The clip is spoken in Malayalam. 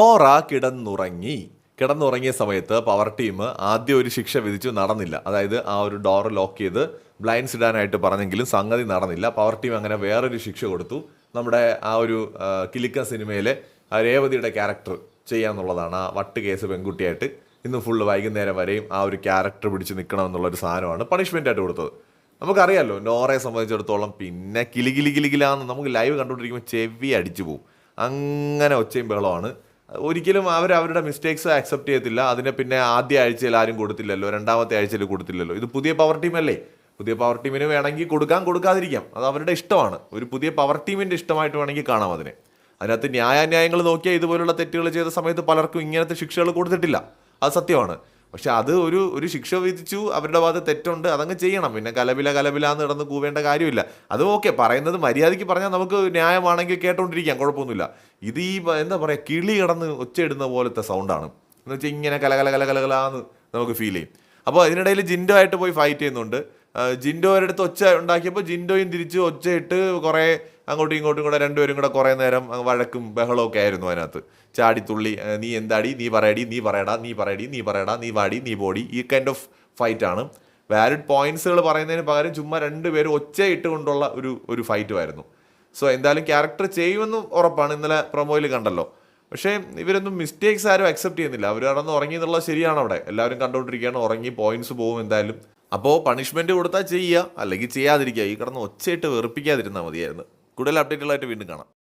നോറ കിടന്നുറങ്ങി. കിടന്നുറങ്ങിയ സമയത്ത് പവർ ടീം ആദ്യം ഒരു ശിക്ഷ വിധിച്ചു നടന്നില്ല. അതായത് ആ ഒരു ഡോർ ലോക്ക് ചെയ്ത് ബ്ലൈൻഡ്സ് ഇടാനായിട്ട് പറഞ്ഞെങ്കിലും സംഗതി നടന്നില്ല. പവർ ടീം അങ്ങനെ വേറൊരു ശിക്ഷ കൊടുത്തു. നമ്മുടെ ആ ഒരു കിലിക്ക സിനിമയിലെ രേവതിയുടെ ക്യാരക്ടർ ചെയ്യാന്നുള്ളതാണ് ആ വട്ട് കേസ് പെൺകുട്ടിയായിട്ട്. ഇന്ന് ഫുള്ള് വൈകുന്നേരം വരെയും ആ ഒരു ക്യാരക്ടർ പിടിച്ച് നിൽക്കണം എന്നുള്ളൊരു സാധനമാണ് പണിഷ്മെന്റ് ആയിട്ട് കൊടുത്തത്. നമുക്കറിയാമല്ലോ നോറയെ സംബന്ധിച്ചിടത്തോളം പിന്നെ കിലി കിലി കിലി കിലാന്ന് നമുക്ക് ലൈവ് കണ്ടുകൊണ്ടിരിക്കുമ്പോൾ ചെവി അടിച്ചു പോകും അങ്ങനെ ഒച്ചയും ബഹളമാണ് ഒരിക്കലും അവർ അവരുടെ മിസ്റ്റേക്സ് അക്സെപ്റ്റ് ചെയ്യത്തില്ല. അതിനെ പിന്നെ ആദ്യ ആഴ്ചയിൽ ആരും കൊടുത്തില്ലല്ലോ. രണ്ടാമത്തെ ആഴ്ചയിൽ കൊടുത്തില്ലല്ലോ. ഇത് പുതിയ പവർ ടീമല്ലേ പുതിയ പവർ ടീമിന് വേണമെങ്കിൽ കൊടുക്കാൻ കൊടുക്കാതിരിക്കാം. അത് അവരുടെ ഇഷ്ടമാണ്. ഒരു പുതിയ പവർ ടീമിന്റെ ഇഷ്ടമായിട്ട് വേണമെങ്കിൽ കാണാം അതിനെ. അതിനകത്ത് ന്യായാന്യായങ്ങൾ നോക്കിയാൽ ഇതുപോലുള്ള തെറ്റുകൾ ചെയ്ത സമയത്ത് പലർക്കും ഇങ്ങനത്തെ ശിക്ഷകൾ കൊടുത്തിട്ടില്ല. അത് സത്യമാണ്. പക്ഷെ അത് ഒരു ഒരു ശിക്ഷ വിധിച്ചു അവരുടെ ഭാഗത്ത് തെറ്റുണ്ട് അതങ്ങ് ചെയ്യണം. പിന്നെ കലബില കലപില എന്ന് കിടന്ന് കൂവേണ്ട കാര്യമില്ല. അത് ഓക്കെ പറയുന്നത് മര്യാദയ്ക്ക് പറഞ്ഞാൽ നമുക്ക് ന്യായമാണെങ്കിൽ കേട്ടോണ്ടിരിക്കാം കുഴപ്പമൊന്നുമില്ല. ഇത് ഈ എന്താ പറയുക കിളി കിടന്ന് ഒച്ചയിടുന്ന പോലത്തെ സൗണ്ടാണ്. എന്ന് വെച്ചാൽ ഇങ്ങനെ കലകല കലകല കല കലകലാന്ന് നമുക്ക് ഫീൽ ചെയ്യും. അപ്പോൾ അതിനിടയിൽ ജിൻഡോ ആയിട്ട് പോയി ഫൈറ്റ് ചെയ്യുന്നുണ്ട്. ജിൻഡോ ഒരിടത്ത് ഒച്ച ഉണ്ടാക്കിയപ്പോൾ ജിൻഡോയും തിരിച്ച് ഒച്ചയിട്ട് കുറേ അങ്ങോട്ടും ഇങ്ങോട്ടും കൂടെ രണ്ടുപേരും കൂടെ കുറേ നേരം വഴക്കും ബഹളവും ഒക്കെ ആയിരുന്നു അതിനകത്ത്. ചാടിത്തുള്ളി തുള്ളി നീ എന്താടി? നീ പറയടി നീ പറയടാ നീ പറയടി നീ പറയടാ നീ വാടി നീ ബോഡി ഈ കൈൻഡ് ഓഫ് ഫൈറ്റ് ആണ്. വാലിഡ് പോയിന്റ്സുകൾ പറയുന്നതിന് പകരം ചുമ്മാ രണ്ടുപേരും ഒച്ച ഇട്ടുകൊണ്ടുള്ള ഒരു ഒരു ഫൈറ്റുമായിരുന്നു സോ എന്തായാലും ക്യാരക്ടർ ചെയ്യുമെന്ന് ഉറപ്പാണ്. ഇന്നലെ പ്രൊമോയിൽ കണ്ടല്ലോ. പക്ഷേ ഇവരൊന്നും മിസ്റ്റേക്സ് ആരും അക്സെപ്റ്റ് ചെയ്യുന്നില്ല. അവർ കടന്ന് ഉറങ്ങി എന്നുള്ളത് ശരിയാണ് അവിടെ. എല്ലാവരും കണ്ടുകൊണ്ടിരിക്കുകയാണ് ഉറങ്ങി പോയിന്റ്സ് പോകും എന്തായാലും. അപ്പോൾ പണിഷ്മെന്റ് കൊടുത്താൽ ചെയ്യുക അല്ലെങ്കിൽ ചെയ്യാതിരിക്കുക. ഈ കിടന്ന് ഒച്ചയിട്ട് വെറുപ്പിക്കാതിരുന്നാൽ മതിയായിരുന്നു. കൂടുതൽ അപ്ഡേറ്റുകളായിട്ട് വീണ്ടും കാണാം.